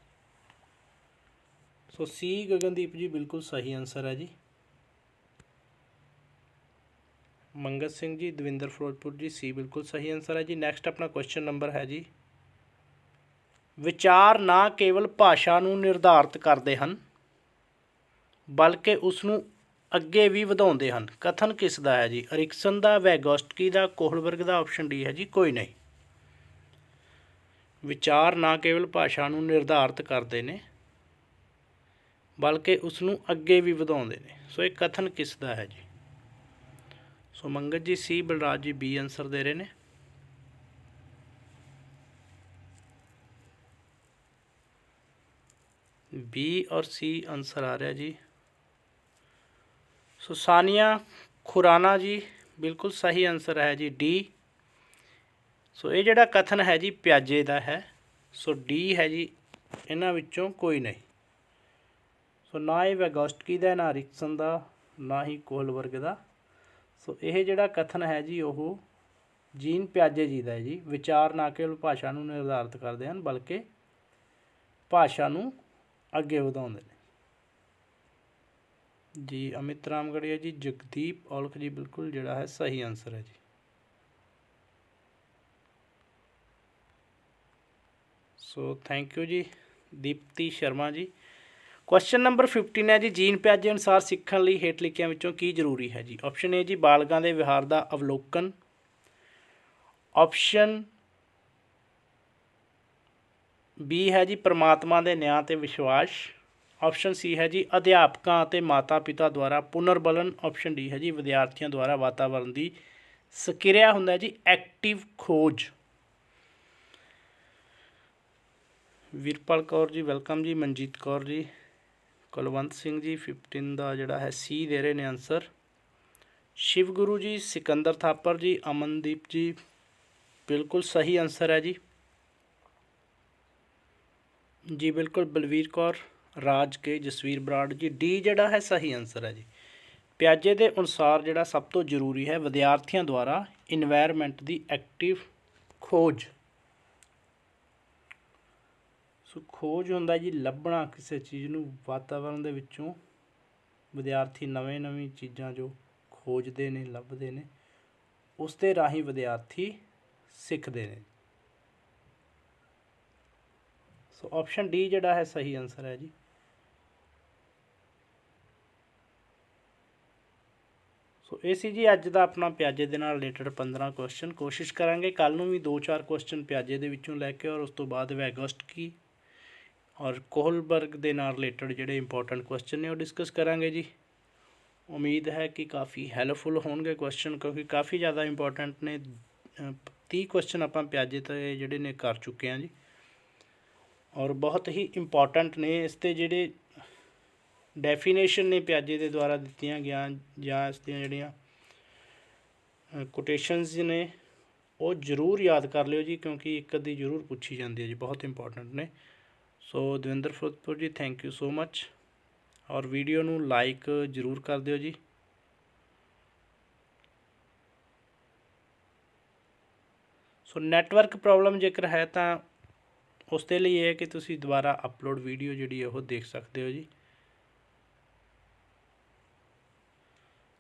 ਸੋ ਸੀ ਗਗਨਦੀਪ ਜੀ, ਬਿਲਕੁਲ ਸਹੀ ਆਨਸਰ ਹੈ ਜੀ। ਮੰਗਤ ਸਿੰਘ ਜੀ, ਦਵਿੰਦਰ ਫਿਰੋਜ਼ਪੁਰ ਜੀ ਸੀ ਬਿਲਕੁਲ ਸਹੀ ਆਨਸਰ ਹੈ ਜੀ। ਨੈਕਸਟ ਆਪਣਾ ਕੁਐਸਚਨ ਨੰਬਰ ਹੈ ਜੀ। ਵਿਚਾਰ ਨਾ ਕੇਵਲ ਭਾਸ਼ਾ ਨੂੰ ਨਿਰਧਾਰਤ ਕਰਦੇ ਹਨ, ਬਲਕਿ ਉਸ ਨੂੰ ਅੱਗੇ ਵੀ ਵਧਾਉਂਦੇ ਹਨ। ਕਥਨ ਕਿਸ ਦਾ ਹੈ ਜੀ? ਅਰਿਕਸਨ ਦਾ, ਵੈਗੋਸਟਕੀ ਦਾ ਕੋਹਲਬਰਗ ਦਾ ਆਪਸ਼ਨ ਡੀ ਹੈ ਜੀ, ਕੋਈ ਨਹੀਂ। ਵਿਚਾਰ ਨਾ ਕੇਵਲ ਭਾਸ਼ਾ ਨੂੰ ਨਿਰਧਾਰਤ ਕਰਦੇ ਨੇ, ਬਲਕਿ ਉਸ ਨੂੰ ਅੱਗੇ ਵੀ ਵਧਾਉਂਦੇ ਨੇ। ਸੋ ਇਹ ਕਥਨ ਕਿਸ ਦਾ ਹੈ ਜੀ? ਸੋ ਮੰਗਤ ਜੀ, ਸੀ ਬਲਰਾਜ ਜੀ, ਬੀ ਆਨਸਰ ਦੇ ਰਹੇ ਨੇ। ਬੀ ਔਰ ਸੀ ਆਨਸਰ ਆ ਰਿਹਾ ਜੀ। ਸੋ ਸਾਨੀਆ, ਖੁਰਾਨਾ ਜੀ, ਬਿਲਕੁਲ ਸਹੀ ਆਨਸਰ ਹੈ ਜੀ ਡੀ ਸੋ ਇਹ ਜਿਹੜਾ ਕਥਨ ਹੈ ਜੀ, ਪਿਆਜੇ ਦਾ ਹੈ। ਸੋ ਡੀ ਹੈ ਜੀ, ਇਹਨਾਂ ਵਿੱਚੋਂ ਕੋਈ ਨਹੀਂ। ਸੋ ਨਾ ਇਹ ਵੈਗੋਸਟਕੀ ਦਾ, ਨਾ ਰਿਕਸਨ ਦਾ, ਨਾ ਹੀ ਕੋਹਲਬਰਗ ਦਾ। ਸੋ ਇਹ ਜਿਹੜਾ ਕਥਨ ਹੈ ਜੀ, ਉਹ ਜੀਨ ਪਿਆਜੇ ਜੀ ਦਾ ਹੈ ਜੀ। ਵਿਚਾਰ ਨਾ ਕੇਵਲ ਭਾਸ਼ਾ ਨੂੰ ਨਿਰਧਾਰਿਤ ਕਰਦੇ ਹਨ, ਬਲਕਿ ਭਾਸ਼ਾ ਨੂੰ ਅੱਗੇ ਵਧਾਉਂਦੇ ਨੇ। ਜੀ, ਅਮਿਤ ਰਾਮਗੜੀਆ ਜੀ, ਜਗਦੀਪ ਔਲਖ ਜੀ, ਬਿਲਕੁਲ ਜਿਹੜਾ ਹੈ ਸਹੀ ਆਨਸਰ ਹੈ ਜੀ। ਸੋ ਥੈਂਕ ਯੂ ਜੀ, ਦੀਪਤੀ ਸ਼ਰਮਾ ਜੀ। ਕੁਐਸਚਨ ਨੰਬਰ 15 ਹੈ ਜੀ, ਜੀਨ ਪਿਆਜੇ ਅਨੁਸਾਰ ਸਿੱਖਣ ਲਈ ਹੇਠ ਲਿਖਿਆਂ ਵਿੱਚੋਂ ਕੀ ਜ਼ਰੂਰੀ ਹੈ ਜੀ? ਆਪਸ਼ਨ ਏ ਜੀ, ਬਾਲਗਾਂ ਦੇ ਵਿਹਾਰ ਦਾ ਅਵਲੋਕਨ। ਆਪਸ਼ਨ ਬੀ ਹੈ ਜੀ ਪ੍ਰਮਾਤਮਾ ਦੇ ਨਿਆਂ ਤੇ ਵਿਸ਼ਵਾਸ। ਆਪਸ਼ਨ ਸੀ ਹੈ ਜੀ ਅਧਿਆਪਕਾਂ ਅਤੇ ਮਾਤਾ-ਪਿਤਾ ਦੁਆਰਾ ਪੁਨਰਬਲਨ। ਆਪਸ਼ਨ ਡੀ ਹੈ ਜੀ ਵਿਦਿਆਰਥੀਆਂ ਦੁਆਰਾ ਵਾਤਾਵਰਣ ਦੀ ਸਕਿਰਿਆ ਹੁੰਦਾ ਜੀ ਐਕਟਿਵ ਖੋਜ। ਵੀਰਪਾਲ ਕੌਰ ਜੀ, ਵੈਲਕਮ ਜੀ। ਮਨਜੀਤ ਕੌਰ ਜੀ। ਕੁਲਵੰਤ ਸਿੰਘ ਜੀ 15 ਦਾ ਜਿਹੜਾ ਹੈ ਸੀ ਦੇ ਰਹੇ ਨੇ ਆਨਸਰ ਸ਼ਿਵ ਗੁਰੂ ਜੀ, ਸਿਕੰਦਰ ਥਾਪਰ ਜੀ, ਅਮਨਦੀਪ ਜੀ, ਬਿਲਕੁਲ ਸਹੀ ਆਨਸਰ ਹੈ ਜੀ। ਜੀ ਬਿਲਕੁਲ, ਬਲਵੀਰ ਕੌਰ ਰਾਜ ਕੇ ਜਸਵੀਰ ਬਰਾੜ ਜੀ, ਡੀ ਜਿਹੜਾ ਹੈ ਸਹੀ ਆਨਸਰ ਹੈ ਜੀ। ਪਿਆਜੇ ਦੇ ਅਨੁਸਾਰ ਜਿਹੜਾ ਸਭ ਤੋਂ ਜ਼ਰੂਰੀ ਹੈ ਵਿਦਿਆਰਥੀਆਂ ਦੁਆਰਾ ਇਨਵਾਇਰਨਮੈਂਟ ਦੀ ਐਕਟਿਵ ਖੋਜ। ਸੋ ਖੋਜ ਹੁੰਦਾ ਜੀ ਲੱਭਣਾ ਕਿਸੇ ਚੀਜ਼ ਨੂੰ ਵਾਤਾਵਰਣ ਦੇ ਵਿੱਚੋਂ ਵਿਦਿਆਰਥੀ ਨਵੇਂ ਨਵੀਂ ਚੀਜ਼ਾਂ ਜੋ ਖੋਜਦੇ ਨੇ, ਲੱਭਦੇ ਨੇ, ਉਸ ਦੇ ਰਾਹੀਂ ਵਿਦਿਆਰਥੀ ਸਿੱਖਦੇ ਨੇ। ਸੋ ਆਪਸ਼ਨ ਡੀ ਜਿਹੜਾ ਹੈ ਸਹੀ ਆਨਸਰ ਹੈ ਜੀ। ਸੋ ਇਹ ਸੀ ਜੀ ਅੱਜ ਦਾ ਆਪਣਾ ਪਿਆਜੇ ਦੇ ਨਾਲ ਰਿਲੇਟਡ 15 ਕੁਐਸਚਨ ਕੋਸ਼ਿਸ਼ ਕਰਾਂਗੇ ਕੱਲ ਨੂੰ ਵੀ 2-4 ਕੁਐਸਚਨ ਪਿਆਜੇ ਦੇ ਵਿੱਚੋਂ ਲੈ ਕੇ ਔਰ ਉਸ ਤੋਂ ਬਾਅਦ ਵੈਗੋਸਟਕੀ ਔਰ ਕੋਹਲਬਰਗ ਦੇ ਨਾਲ ਰਿਲੇਟਡ ਜਿਹੜੇ ਇੰਪੋਰਟੈਂਟ ਕੁਐਸਚਨ ਨੇ ਉਹ ਡਿਸਕਸ ਕਰਾਂਗੇ ਜੀ। ਉਮੀਦ ਹੈ ਕਿ ਕਾਫੀ ਹੈਲਪਫੁਲ ਹੋਣਗੇ ਕੁਐਸਚਨ ਕਿਉਂਕਿ ਕਾਫੀ ਜ਼ਿਆਦਾ ਇੰਪੋਰਟੈਂਟ ਨੇ। 30 ਕੁਐਸਚਨ ਆਪਾਂ ਪਿਆਜੇ ਤੇ ਜਿਹੜੇ ਨੇ ਕਰ ਚੁੱਕੇ ਹਾਂ ਜੀ। ਔਰ ਬਹੁਤ ਹੀ ਇੰਪੋਰਟੈਂਟ ਨੇ। ਇਸ ਤੇ ਜਿਹੜੇ ਡੈਫੀਨੇਸ਼ਨ ਨੇ ਪਿਆਜੇ ਦੇ ਦੁਆਰਾ ਦਿੱਤੀਆਂ ਗਿਆ ਜਾਂ ਇਸ ਦੀਆਂ ਜਿਹੜੀਆਂ ਕੋਟੇਸ਼ਨਸ ਨੇ, ਉਹ ਜ਼ਰੂਰ ਯਾਦ ਕਰ ਲਿਓ ਜੀ, ਕਿਉਂਕਿ ਇੱਕ ਅੱਧੀ ਜ਼ਰੂਰ ਪੁੱਛੀ ਜਾਂਦੀ ਹੈ ਜੀ। ਬਹੁਤ ਇੰਪੋਰਟੈਂਟ ਨੇ। ਸੋ ਦਵਿੰਦਰ ਫਰੋਦਪੁਰ ਜੀ ਥੈਂਕ ਯੂ ਸੋ ਮੱਚ ਔਰ ਵੀਡੀਓ ਨੂੰ ਲਾਈਕ ਜ਼ਰੂਰ ਕਰ ਦਿਓ ਜੀ। ਸੋ ਨੈਟਵਰਕ ਪ੍ਰੋਬਲਮ ਜੇਕਰ ਹੈ ਤਾਂ ਉਸ ਦੇ ਲਈ ਇਹ ਹੈ ਕਿ ਤੁਸੀਂ ਦੁਬਾਰਾ ਅਪਲੋਡ ਵੀਡੀਓ ਜਿਹੜੀ ਹੈ ਉਹ ਦੇਖ ਸਕਦੇ ਹੋ ਜੀ।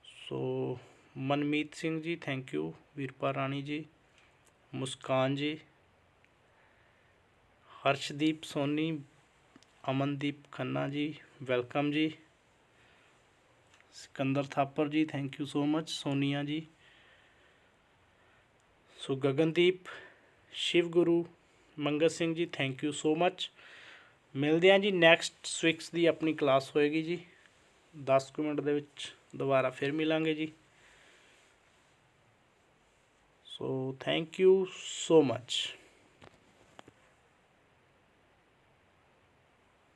ਸੋ ਮਨਮੀਤ ਸਿੰਘ ਜੀ ਥੈਂਕ ਯੂ ਵੀਰਪਾ ਰਾਣੀ ਜੀ, ਮੁਸਕਾਨ ਜੀ, ਹਰਸ਼ਦੀਪ ਸੋਨੀ, ਅਮਨਦੀਪ ਖੰਨਾ ਜੀ, ਵੈਲਕਮ ਜੀ, Sikandar Thapar ji thank you so much Sonia ji, so Gagandeep Shiv Guru Mangat Singh ji thank you so ਮੱਚ ਮਿਲਦੇ ਹਾਂ ਜੀ ਨੈਕਸਟ ਸਵਿਕਸ ਦੀ ਆਪਣੀ ਕਲਾਸ ਹੋਏਗੀ ਜੀ। 10 ਕੁ ਮਿੰਟ ਦੇ ਵਿੱਚ ਦੁਬਾਰਾ ਫਿਰ ਮਿਲਾਂਗੇ ਜੀ। So thank you so much